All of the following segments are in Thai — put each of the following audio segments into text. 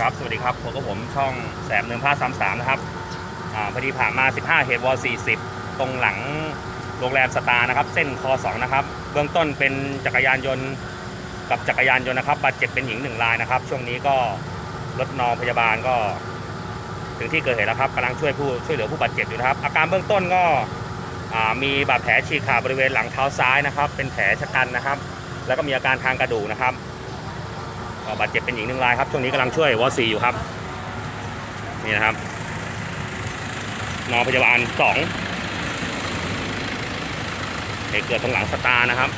ครับ สวัสดีครับผมกับผมช่องแสบเนินพระสามสามนะครับอพอดีผ่านมา 15เหตุวอ40 ตรงหลังโรงแรมสตาร์นะครับ เส้นคอ2นะครับ เบื้องต้นเป็นจักรยานยนต์กับจักรยานยนต์นะครับ บาดเจ็บเป็นหญิงหนึ่งรายนะครับ ช่วงนี้ก็รถนองพยาบาลก็ ถึงที่เกิดเหตุแล้วครับกำลังช่วยผู้ช่วยเหลือผู้บาดเจ็บอยู่นะครับ อาการเบื้องต้นก็มีบาดแผลฉีกขาดบริเวณหลังเท้าซ้ายนะครับ เป็นแผลชะกันนะครับ แล้วก็มีอาการทางกระดูกนะครับ ก็บาดเจ็บเป็นหญิงหนึ่งรายครับช่วงนี้กำลังช่วยวอสีอยู่ครับนี่นะครับนอพยาบาลสองเหตุเกิดตรงหลังสตาร์นะครับ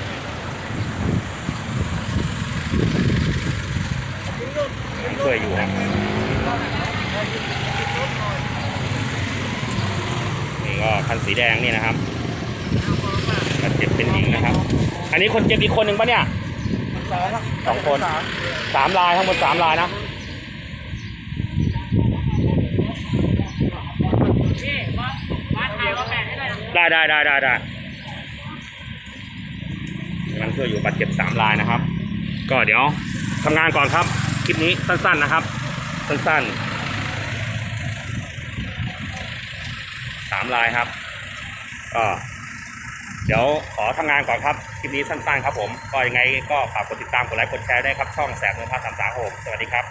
ยังช่วยอยู่ครับนี่ก็คันสีแดงนี่นะครับบาดเจ็บเป็นหญิงนะครับ อันนี้คนเจ็บอีกคนหนึ่งปะเนี่ย สองครับสองคนสามสามลายทั้งหมดสามลายนะพี่ว่าว่าไทยว่าแปดให้ได้นะได้ได้ได้ได้ได้กำลังช่วยอยู่บาดเจ็บสามลายนะครับ ก็เดี๋ยวทำงานก่อนครับ คลิปนี้สั้นๆนะครับ สั้นๆสามลายครับก็ เดี๋ยวขอทำงานก่อนครับ คลิปนี้สั้นๆครับผม ก็ยังไงก็ฝากกดติดตาม กดไลค์ กดแชร์ได้ครับ ช่องแสบเงินพาสามสามหกสวัสดีครับ